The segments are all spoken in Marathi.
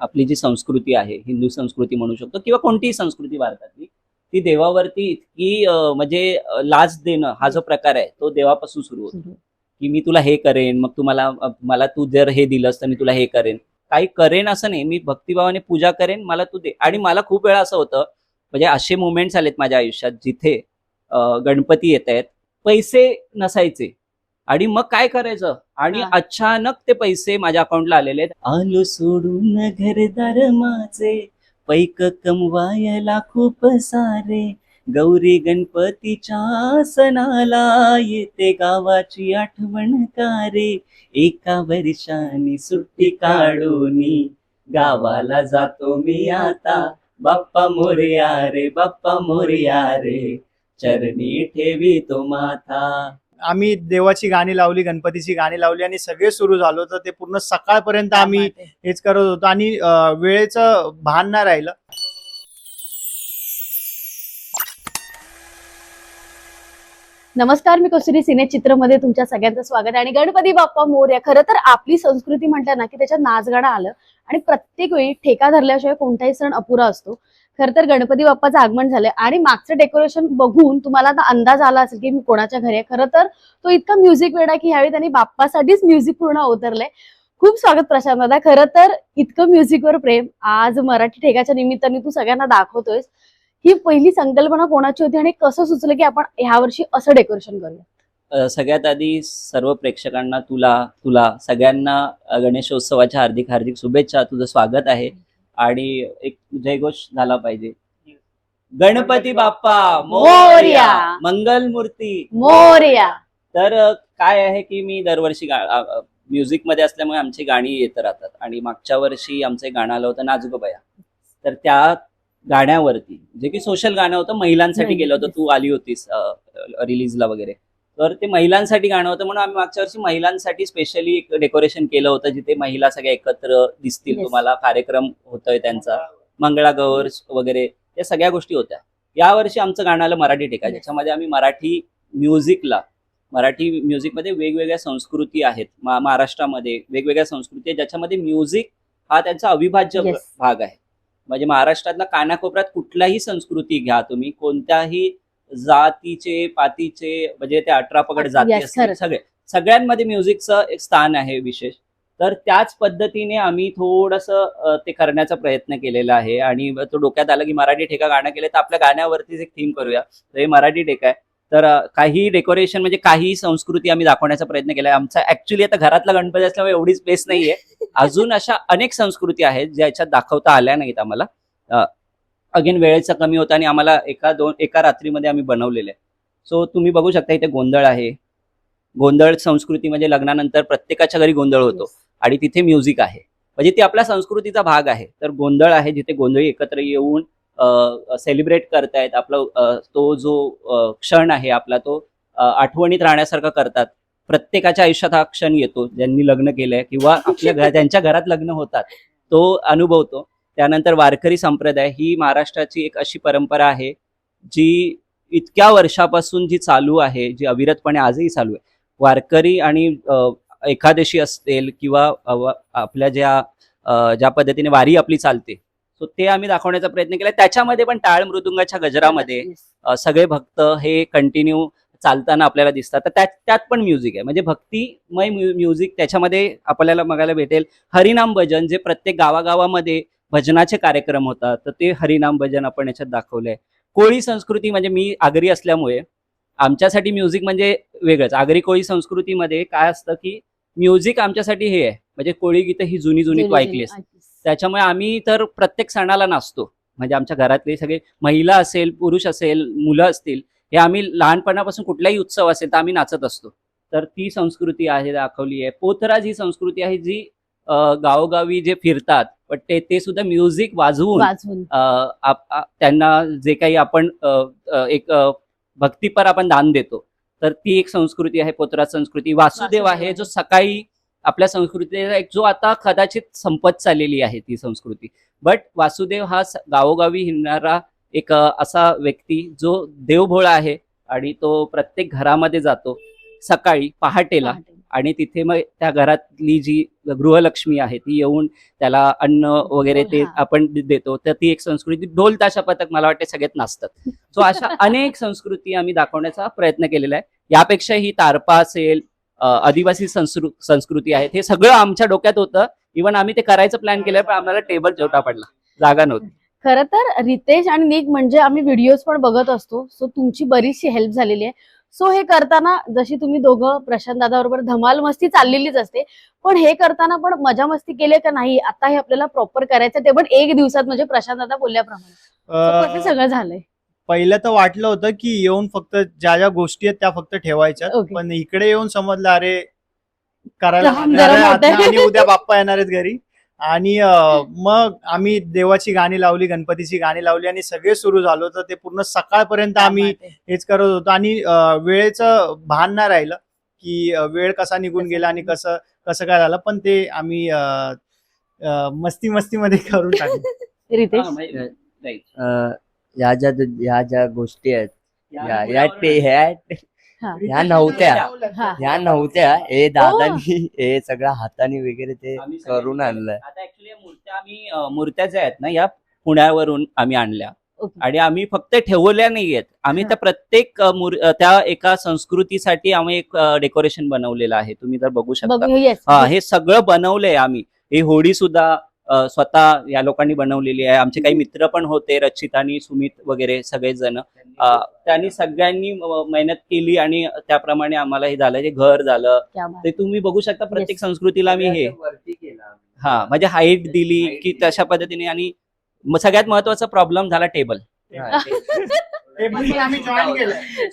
आपली जी संस्कृती आहे हिंदू संस्कृती म्हणू शकतो किंवा कोणतीही संस्कृती भारतातली ती देवावरती इतकी म्हणजे लाज देणं हा जो प्रकार आहे तो देवापासून सुरू होतो. की मी तुला हे करेन मग तुम्हाला मला तू जर हे दिलंस तर मी तुला हे करेन. काही करेन असं नाही मी भक्तिभावाने पूजा करेन मला तू दे. आणि मला खूप वेळा असं होतं म्हणजे असे मुवमेंट्स आलेत माझ्या आयुष्यात जिथे गणपती येत आहेत पैसे नसायचे. आणि मग काय करायचं? आणि. अचानक ते पैसे माझ्या अकाउंटला आलेले आहेत. आलो सोडून घरदार माझे पैक कमवायला खूप सारे. गौरी गणपतीच्या सणाला येते गावाची आठवण कारे. एका वर्षाने सुट्टी काढून गावाला जातो मी आता. बाप्पा मोरया रे बाप्पा मोरया रे चरणी ठेवी तो माथा. आम्ही देवाची गाणी लावली गणपतीची गाणी लावली आणि सगळे सुरू झालो. तर ते पूर्ण सकाळपर्यंत आम्ही हेच करत होतो आणि वेळेचं भान नाही राहिलं. नमस्कार मी कसुरी सिने चित्रमध्ये तुमच्या सगळ्यांचं स्वागत आहे. आणि गणपती बाप्पा मोर्या खरं तर आपली संस्कृती म्हटलं ना की त्याच्यात नाचगाणं आलं. आणि प्रत्येक वेळी ठेका धरल्याशिवाय कोणताही सण अपुरा असतो. खर तर गणपती बाप्पाचं आगमन झालंय. आणि मागचं डेकोरेशन बघून तुम्हाला आता अंदाज आला असेल की मी कोणाच्या घरी आहे. खरं तर तो इतका म्युझिक वेळा की ह्यावेळी त्यांनी बाप्पासाठीच म्युझिक पूर्ण अवतरलंय खूप स्वागत प्रशांत दादा. खरं तर इतकं म्युझिकवर प्रेम. आज मराठी ठेकाच्या निमित्ताने तू सगळ्यांना दाखवतोयस. ही पहिली संकल्पना कोणाची होती आणि कसं सुचलं की आपण ह्या वर्षी असं डेकोरेशन करूया? सगळ्यात आधी सर्व प्रेक्षकांना तुला तुला सगळ्यांना गणेशोत्सवाच्या हार्दिक हार्दिक शुभेच्छा. तुझं स्वागत आहे. आणि एक जयघोष झाला पाहिजे. गणपती बाप्पा मोरया. मंगल मूर्ती मोर्या. तर काय आहे की मी दरवर्षी म्युझिकमध्ये असल्यामुळे आमची गाणी येत राहतात. आणि मागच्या वर्षी आमचं एक गाणं आलं होतं नाजुक बया तर त्या गाण्यावरती जे की सोशल गाणं होतं महिलांसाठी गेलं होतं तू आली होतीस रिलीजला वगैरे. तर ते महिलांसाठी गाणं होतं म्हणून आम्ही मागच्या वर्षी महिलांसाठी स्पेशली एक डेकोरेशन केलं होतं जिथे महिला सगळ्या एकत्र दिसतील Yes. तुम्हाला. कार्यक्रम होतोय त्यांचा. मंगळागौर वगैरे या सगळ्या गोष्टी होत्या. यावर्षी आमचं गाणं आलं मराठी टेका. ज्याच्यामध्ये आम्ही मराठी म्युझिकला मराठी म्युझिकमध्ये वेगवेगळ्या संस्कृती आहेत. महाराष्ट्रामध्ये वेगवेगळ्या संस्कृती आहेत. ज्याच्यामध्ये म्युझिक हा त्यांचा अविभाज्य. भाग आहे. म्हणजे महाराष्ट्रातला कानाकोपऱ्यात कुठलाही संस्कृती घ्या तुम्ही. कोणत्याही जातीचे पातीचे म्हणजे ते अठरा पगड जाती असतील. सगळे. सगळ्यांमध्ये म्युझिकचं एक स्थान आहे विशेष. तर त्याच पद्धतीने आम्ही थोडस ते करण्याचा प्रयत्न केलेला आहे. आणि तो डोक्यात आलं की मराठी ठेका गाणं केलं तर आपल्या गाण्यावरतीच एक थीम करूया. तर हे मराठी ठेका आहे. तर काही डेकोरेशन म्हणजे काही संस्कृती आम्ही दाखवण्याचा प्रयत्न केलाय. आमचा ऍक्च्युली आता घरातला गणपती असल्यामुळे एवढी स्पेस नाहीये. अजून अशा अनेक संस्कृती आहेत ज्या याच्यात दाखवता आल्या नाहीत आम्हाला. अगेन वेळेचा कमी होता आणि आम्हाला एका दोन एका रात्रीमध्ये आम्ही बनवलेले सो तुम्ही बघू शकता इथे गोंधळ आहे. गोंधळ संस्कृती म्हणजे लग्नानंतर प्रत्येकाच्या घरी गोंधळ होतो. आणि तिथे म्युझिक आहे. म्हणजे ती आपल्या संस्कृतीचा भाग आहे. तर गोंधळ आहे जिथे गोंधळी एकत्र येऊन सेलिब्रेट करतायत. आपला तो जो क्षण आहे आपला तो आठवणीत राहण्यासारखा करतात. प्रत्येकाच्या आयुष्यात हा क्षण येतो. ज्यांनी लग्न केलंय किंवा आपल्या घरात ज्यांच्या घरात लग्न होतात तो अनुभवतो. त्यानंतर वारकरी संप्रदाय ही महाराष्ट्राची एक अशी परंपरा आहे जी इतक्या वर्षापासून जी चालू आहे जी अविरतपणे आजही चालू आहे. वारकरी आणि एकादशी असतील किंवा आपल्या ज्या ज्या पद्धतीने वारी आपली चालते सो ते आम्ही दाखवण्याचा प्रयत्न केला. त्याच्यामध्ये पण टाळ मृदुंगाच्या गजरामध्ये सगळे भक्त हे कंटिन्यू चालताना आपल्याला दिसतात. तर त्यात त्यात पण म्युझिक आहे. म्हणजे भक्तिमय म्यु- म्युझिक त्याच्यामध्ये आपल्याला बघायला भेटेल. हरिनाम भजन जे प्रत्येक गावागावामध्ये भजनाचे कार्यक्रम होतात तर ते हरिनाम भजन आपण याच्यात दाखवलंय. कोळी संस्कृती म्हणजे मी आगरी असल्यामुळे आमच्यासाठी म्युझिक म्हणजे वेगळंच. आगरी कोळी संस्कृतीमध्ये काय असतं की म्युझिक आमच्यासाठी हे आहे. म्हणजे कोळी गीतं ही जुनी जुनी तू ऐकलीस. त्याच्यामुळे आम्ही तर प्रत्येक सणाला नाचतो. म्हणजे आमच्या घरातले सगळे महिला असेल पुरुष असेल मुलं असतील हे आम्ही लहानपणापासून कुठलाही उत्सव असेल तर आम्ही नाचत असतो. तर ती संस्कृती आहे दाखवली आहे. पोतराज ही संस्कृती आहे जी गावोगावी जे फिरतात पण ते ते सुद्धा म्युझिक वाजवून त्यांना जे काही आपण एक भक्तीपर आपण दान देतो तर ती एक संस्कृती आहे पोतराज संस्कृती वासुदेव आहे. जो सकाळी आपल्या संस्कृतीचा एक जो आता कदाचित संपत चाललेली आहे ती संस्कृती बट वासुदेव हा गावोगावी हिंडणारा एक असा व्यक्ती जो देवभोळा आहे आणि तो प्रत्येक घरामध्ये जातो सकाळी पहाटेला पहाटे. आणि तिथे मग त्या घरातली जी गृहलक्ष्मी आहे ती येऊन त्याला अन्न वगैरे ते. आपण देतो. तर ती एक संस्कृती ढोल ताशा पथक मला वाटते सगळ्यात नाचतात. सो अशा अनेक संस्कृती आम्ही दाखवण्याचा प्रयत्न केलेला आहे. यापेक्षा ही तारपा असेल आदिवासी संस्कृ संस्कृती आहेत हे सगळं आमच्या डोक्यात होतं. इव्हन आम्ही ते करायचं प्लॅन केलं पण आम्हाला टेबल छोटा पडला. जागा नव्हती. खरं तर रितेश आणि निक म्हणजे आम्ही व्हिडिओज पण बघत असतो. सो तुमची बरीचशी हेल्प झालेली आहे. सो हे करताना जशी तुम्ही दोघं प्रशांत दादा बरोबर धमाल मस्ती चाललेलीच असते पण हे करताना पण मजा मस्ती केली का नाही आता हे आपल्याला प्रॉपर करायचं ते पण एक दिवसात म्हणजे प्रशांत दादा बोलल्याप्रमाणे. कसं सगळं झालंय? पहिलं तर वाटलं होतं की येऊन फक्त ज्या ज्या गोष्टी आहेत त्या फक्त ठेवायच्या Okay. पण इकडे येऊन समजलं अरे करायला उद्या बाप्पा येणार आहेत घरी. आणि मग आम्ही देवाची गाणी लावली गणपतीची गाणी लावली आणि सगळे सुरू झालो. तर ते पूर्ण सकाळपर्यंत आम्ही हेच करत होतो. आणि वेळेचं भान नाही राहिलं की वेळ कसा निघून गेला आणि कसं कसं काय झालं. पण ते आम्ही अं, मस्ती मस्तीमध्ये करून टाकलं. रितेश? right. अं, ह्या ज्या ह्या ज्या गोष्टी आहेत या ह्या ह्या हा. नव्हत्या. हा. ह्या नव्हत्या. हे दादानी हे सगळं हाताने वगैरे ते आम्ही सगळे करून केले. आणलंय आता ऍक्च्युली मूर्त्या आम्ही अं, मूर्त्या ज्या आहेत ना या पुण्यावरून आम्ही आणल्या. ओके. आणि आम्ही फक्त ठेवल्या नाहीयेत आम्ही. त्या प्रत्येक अं, मूर- अं, त्या एका संस्कृतीसाठी आम्ही एक डेकोरेशन बनवलेलं आहे. तुम्ही जर बघू शकता. बघू येस हा हे सगळं बनवलंय आम्ही. ही होडी सुद्धा स्वतः या लोकांनी बनवलेली आहे. आमचे काही मित्र पण होते रचित आणि सुमित वगैरे सगळेजण. त्यांनी सगळ्यांनी मेहनत केली आणि त्याप्रमाणे आम्हाला हे झालं जे घर झालं. ते तुम्ही बघू शकता प्रत्येक. संस्कृतीला आम्ही हे. हा म्हणजे हाईट दिली की. तशा पद्धतीने आणि सगळ्यात महत्त्वाचा प्रॉब्लेम झाला टेबल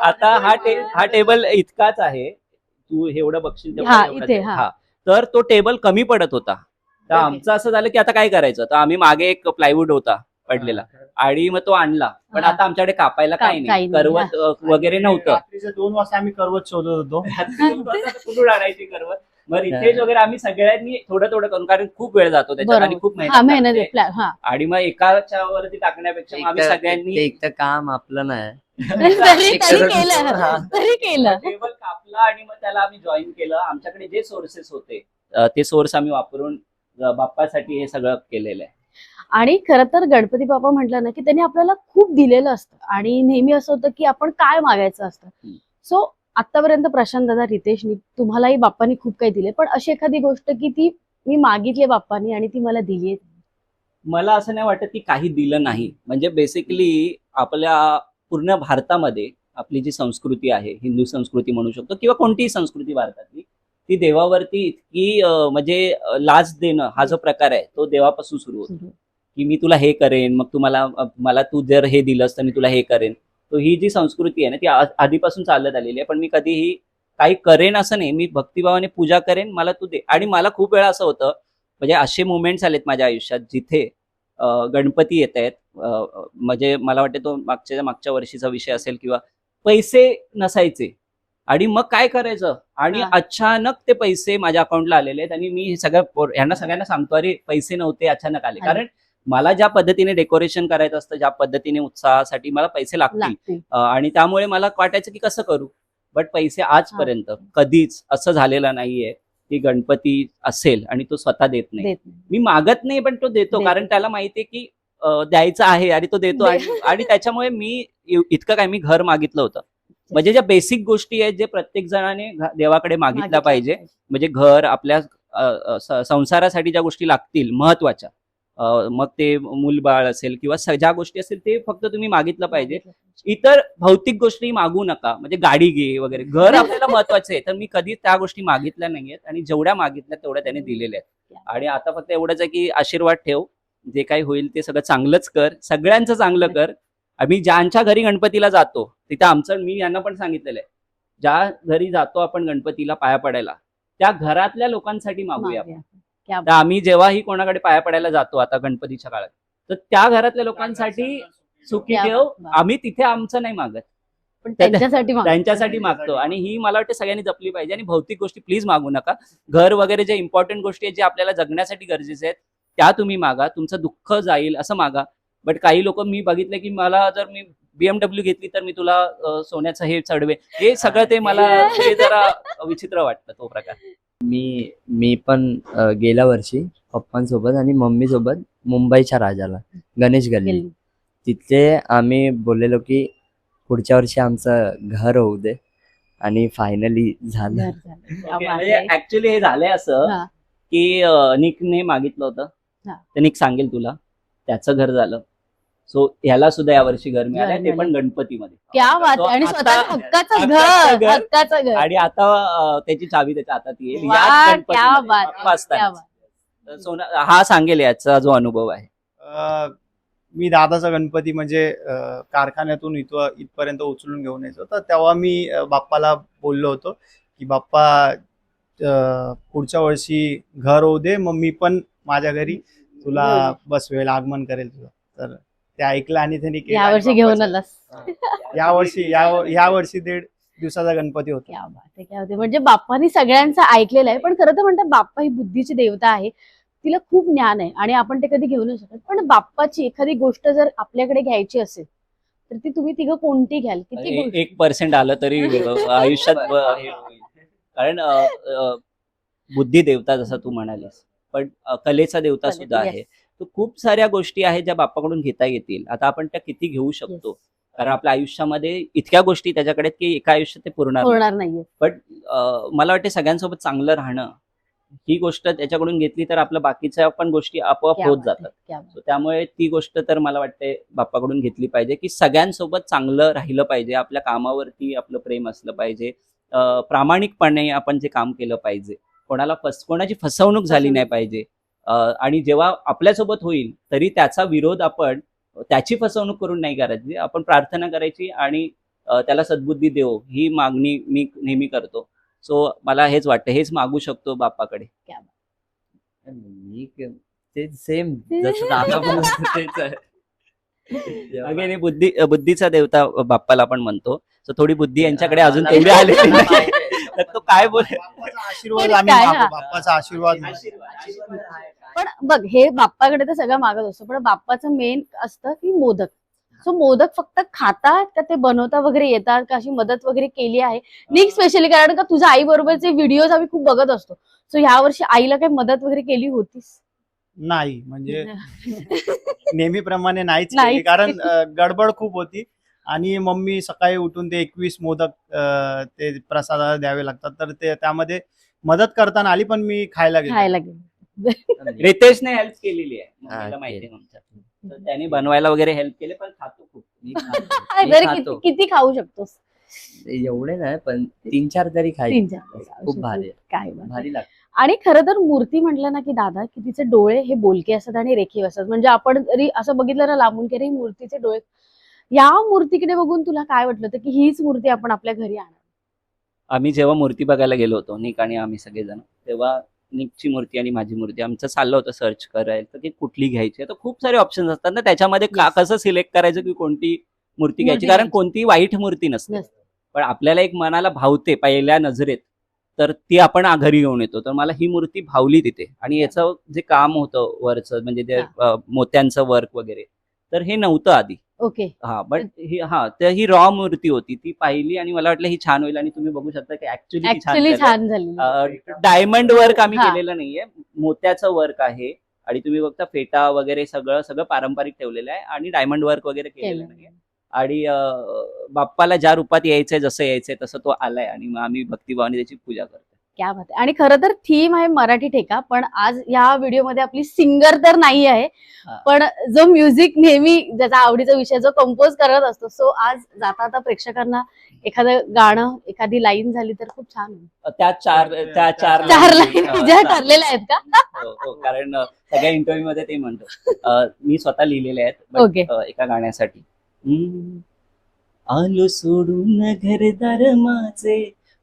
आता हा टे हा टेबल इतकाच आहे. तू हे एवढं बघशील. हा. तर तो टेबल कमी पडत होता. तर. आमचं असं झालं की आता काय करायचं? तर आम्ही मागे एक प्लायवूड होता पडलेला. आणि मग तो आणला. पण. आता आमच्याकडे कापायला काही नाही. करवत वगैरे नव्हतं. रात्रीचे दोन वाजता आम्ही करवत शोधत होतो. कुठून आणायची करवत? मग रितेश वगैरे आम्ही सगळ्यांनी थोडं थोडं करून कारण खूप वेळ जातो त्याच्यात आणि. खूप हा मेहनत मेहनत लागते. आहे, हा. आणि मग एकाच्या वरती टाकण्यापेक्षा मग आम्ही सगळ्यांनी एक तर काम आपलं नाही. तरी केलं. हा. तरी केलं. टेबल कापला आणि मग त्याला आम्ही जॉईन केलं. आमच्याकडे जे सोर्सेस होते अ, ते सोर्स आम्ही वापरून बाप्पासाठी हे सगळं केलेलं आहे. आणि खरं तर गणपती बाप्पा म्हटलं ना की त्यांनी आपल्याला खूप दिलेलं असतं. आणि नेहमी असं होतं की आपण काय मागायचं असतं. सो आतापर्यंत प्रशांत दादा रितेशनी तुम्हालाही बाप्पानी खूप काही दिले. पण अशी एखादी गोष्ट की ती मी मागितली बाप्पानी आणि ती मला दिली मला असं नाही वाटत की काही दिलं नाही. म्हणजे बेसिकली आपल्या पूर्ण भारतामध्ये आपली जी संस्कृती आहे हिंदू संस्कृती म्हणू शकतो किंवा कोणतीही संस्कृती भारतातली ती देवावरती इतकी म्हणजे लाच देणं हा जो प्रकार आहे तो देवापासून सुरू होतो. की मी तुला हे करेन मग तू मला मला तू जर हे दिलंस तर मी तुला हे करेन. तो ही जी संस्कृती आहे ना ती आधीपासून चालत आलेली आहे. पण मी कधीही काही करेन असं नाही. मी भक्तिभावाने पूजा करेन मला तू दे. आणि मला खूप वेळा असं होतं म्हणजे असे मुवमेंट्स आलेत माझ्या आयुष्यात जिथे गणपती येत आहेत. म्हणजे मला वाटतं तो मागच्या मागच्या वर्षीचा विषय असेल किंवा पैसे नसायचे. आणि मग काय करायचं आणि. अचानक ते पैसे माझ्या अकाउंटला आलेले आहेत आणि मी सगळ्या यांना सगळ्यांना सांगतो अरे पैसे नव्हते अचानक आले. कारण मला ज्या पद्धतीने डेकोरेशन करायचं असतं ज्या पद्धतीने उत्साहासाठी मला पैसे लागतील आणि त्यामुळे मला वाटायचं की कसं करू बट पैसे आजपर्यंत कधीच असं झालेलं नाहीये की गणपती असेल आणि तो स्वतः देत नाही. मी मागत नाही पण तो देतो. कारण त्याला माहितीये की द्यायचं आहे आणि तो देतो आणि त्याच्यामुळे मी इतकं काय मी घर मागितलं होतं म्हणजे ज्या बेसिक गोष्टी आहेत जे प्रत्येक जणाने देवाकडे मागितल्या मागितलं पाहिजे. म्हणजे घर आपल्या संसारासाठी ज्या गोष्टी लागतील महत्त्वाच्या मग ते मूलबाळ असेल किंवा ज्या गोष्टी असतील ते फक्त तुम्ही मागितलं पाहिजे. इतर भौतिक गोष्टी मागू नका म्हणजे गाडी घे वगैरे. घर आपल्याला महत्वाचं आहे तर मी कधी त्या गोष्टी मागितल्या नाहीयेत आणि जेवढ्या मागितल्या तेवढ्या त्याने दिलेल्या आहेत. आणि आता फक्त एवढंच आहे की आशीर्वाद ठेव जे काही होईल ते सगळं चांगलंच कर सगळ्यांचं चांगलं कर. आम्ही ज्यांच्या घरी गणपतीला जातो तिथं आमचं मी यांना पण सांगितलेलं आहे. ज्या घरी जातो आपण गणपतीला पाया पडायला त्या घरातल्या लोकांसाठी मागूया तर आम्ही जेव्हाही कोणाकडे पाया पडायला जातो आता गणपतीच्या काळात तर त्या घरातल्या लोकांसाठी सुखी ठेव. आम्ही तिथे आमचं नाही मागत. पण त्यांच्यासाठी मागतो. त्यांच्यासाठी मागतो. आणि ही मला वाटतं सगळ्यांनी जपली पाहिजे. आणि भौतिक गोष्टी प्लीज मागू नका. घर वगैरे जे इम्पॉर्टंट गोष्टी आहेत जे आपल्याला जगण्यासाठी गरजेचे आहेत त्या तुम्ही मागा. तुमचं दुःख जाईल असं मागा. बट काही लोक मी बघितलं की मला जर मी बीएमडब्ल्यू घेतली तर मी तुला सोन्याचं हे चढवे. हे सगळं ते मला ते जरा विचित्र वाटतं तो प्रकार. मी मी पण गेल्या वर्षी पप्पांसोबत आणि मम्मी सोबत मुंबईच्या राजाला गणेश गल्ली. गेली. तिथे आम्ही बोललेलो की पुढच्या वर्षी आमचं घर होऊ दे. आणि फायनली झालं. बात म्हणजे. ऍक्च्युली हे झालंय असं. की निकने मागितलं होतं. तर निक सांगेल तुला. त्याचं घर झालं. सो ह्याला सुद्धा यावर्षी घर मिळालंय घर ते पण मिळालं. गणपतीमध्ये. क्या. आणि आता- स्वतः हक्काचं हक्काचं घर घर. हक्काचं घर. आणि आता त्याची चावी त्याच्या हातात येईल. तर सोना हा सांगेल याचा जो अनुभव आहे. मी दादाचा गणपती म्हणजे कारखान्यातून इथं इथपर्यंत उचलून घेऊन यायचो. तर तेव्हा मी बाप्पाला बोललो होतो की बाप्पा पुढच्या वर्षी घर होऊ दे. मग मी पण माझ्या घरी तुला बसवेल आगमन करेल तुझं. तर ते ऐकलं आणि त्यांनी केलं. या वर्षी घेऊन आलास. या वर्षी या या वर्षी दीड दिवसाचा गणपती होता. क्या बात आहे क्या होते म्हणजे बाप्पानी सगळ्यांचं ऐकलेलं आहे पण खरं तर म्हणतात बाप्पा ही बुद्धीची देवता आहे. तिला खूप ज्ञान आहे आणि आपण ते कधी घेऊ नाही शकत. पण बाप्पाची एखादी गोष्ट जर आपल्याकडे घ्यायची असेल तर ती तुम्ही तिघं कोणती घ्याल? किती एक पर्सेंट आलं तरी आयुष्यात हे. कारण बुद्धी देवता जसा तू म्हणालीस पण कलेचा देवता सुद्धा. आहे. तर खूप साऱ्या गोष्टी आहेत ज्या बाप्पाकडून घेता येतील. आता आपण त्या किती घेऊ शकतो. कारण आपल्या आयुष्यामध्ये इतक्या गोष्टी त्याच्याकडे की एका आयुष्यात ते पूर्ण होणार नाहीये. पण मला वाटते सगळ्यांसोबत चांगलं राहणं ही गोष्ट त्याच्याकडून घेतली तर आपल्या बाकीच्या पण गोष्टी आपोआप होत जातात. त्यामुळे ती गोष्ट तर मला वाटते बाप्पाकडून घेतली पाहिजे की सगळ्यांसोबत चांगलं राहिलं पाहिजे. आपल्या कामावरती आपलं प्रेम असलं पाहिजे. प्रामाणिकपणे आपण जे काम केलं पाहिजे कोणाला फस कोणाची फसवणूक झाली. नाही पाहिजे. आणि जेव्हा आपल्यासोबत होईल तरी त्याचा विरोध आपण त्याची फसवणूक करून नाही करायची आपण प्रार्थना करायची आणि त्याला सद्बुद्धी देव ही मागणी मी नेहमी करतो सो मला हेच वाटतं हेच मागू शकतो बाप्पाकडे मी क- ते सेम जसं दादा बोलत तेच आहे. अगेन बुद्धी बुद्धीचा देवता बाप्पाला आपण म्हणतो सो थोडी बुद्धी यांच्याकडे अजून तेवढी आलेली माहिती नाही आहे. तर तो काय बोल बाप्पाचा आशीर्वाद आम्ही? बाप्पाचा आशीर्वाद. पण बघ हे बाप्पाकडे तर सगळं मागत असतो पण बाप्पाचं मेन असतं की मोदक. सो मोदक फक्त खातात का ते बनवता वगैरे येतात का अशी मदत वगैरे केली आहे? निक स्पेशली कारण का तुझ्या आई बरोबरचे व्हिडिओज आम्ही खूप बघत असतो. सो ह्या वर्षी आईला काही मदत वगैरे केली होतीस? नाही म्हणजे नेहमीप्रमाणे नाहीच केली कारण. अं, गडबड खूप होती आणि मम्मी सकाळी उठून ते एकवीस मोदक अं, ते प्रसादाला द्यावे लागतात. तर ते त्यामध्ये मदत करताना आली पण मी खायला गेलो. खायला गेली. रितेशने हेल्प केलेली आहे हा, माहिती आहे केली. आमच्या तर त्याने बनवायला वगैरे हेल्प केले पण खातो खूप मी खातो. मी तरी खातो. किती किती खाऊ शकतोस एवढे नाही पण तीन चार तरी तीन खायचे चार खूप भारी आहे. काय बात. भारी लागतं आणि खरं तर मूर्ती म्हटलं ना की दादा की तिचे डोळे हे बोलके असतात आणि रेखीव असतात म्हणजे आपण जरी असं बघितलं ना लांबून की अरे ही मूर्तीचे डोळे या मूर्तीकडे बघून तुला काय वाटलं होतं की हीच मूर्ती आपण आपल्या घरी आणणार आम्ही जेव्हा मूर्ती बघायला गेलो होतो निक आणि आम्ही सगळेजण तेव्हा निकची मूर्ती आणि माझी मूर्ती आमचं चाललं होतं सर्च करायला. तर ती कुठली घ्यायची? तर खूप सारे ऑप्शन असतात ना त्याच्यामध्ये का- कसं सिलेक्ट करायचं की कोणती मूर्ती घ्यायची? कारण. कोणती वाईट मूर्ती नसते. पण आपल्याला एक मनाला भावते पहिल्या नजरेत तर ती आपण आ- घरी घेऊन येतो. तर मला ही मूर्ती भावली तिथे. आणि याचं जे काम होतं वरचं म्हणजे ते मोत्यांचं वर्क वगैरे तर हे नव्हतं आधी. ओके. हा बट ही हा तर ही रॉ मूर्ती होती ती पाहिली आणि मला वाटलं ही छान होईल आणि तुम्ही बघू शकता की ऍक्च्युली छान झाली. डायमंड वर्क आम्ही. केलेलं नाहीये. मोत्याचं वर्क आहे आणि तुम्ही बघता फेटा वगैरे सगळं सगळं पारंपरिक ठेवलेलं आहे आणि डायमंड वर्क वगैरे केलेलं केलं. नाहीये. आणि बाप्पाला ज्या रूपात यायचंय जसं यायचंय तसं तो आलाय आणि मग आम्ही भक्तिभावाने त्याची पूजा करतो क्या बात आहे आणि खरं तर थीम आहे मराठी ठेका पण आज या व्हिडिओमध्ये आपली सिंगर तर नाही आहे हा. पण जो म्युझिक नेहमी ज्याचा आवडीचा विषय जो कंपोज करत असतो सो आज जाता आता प्रेक्षकांना एखादं गाणं एखादी लाईन झाली तर खूप छान त्या चार त्या चार चार लाईनी, तुझ्या ठरलेल्या आहेत का? हो, हो, कारण सगळ्या इंटरव्ह्यू मध्ये ते म्हणतो. मी स्वतः लिहिलेले आहेत ओके. एका गाण्यासाठी. आलो सोडून घरदार माझे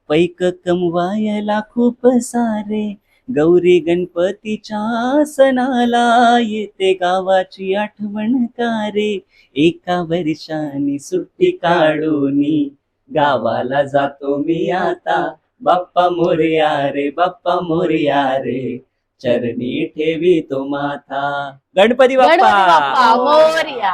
पैक कमवायला खूप सारे. गौरी गणपतीच्या सणाला येते गावाची आठवण का रे एका वर्षाने सुट्टी काढून गावाला जातो मी आता. बाप्पा मोरया रे बाप्पा मोरया रे चरणी ठेवी तो माथा गणपती बाप्पा. बाप्पा मोरया.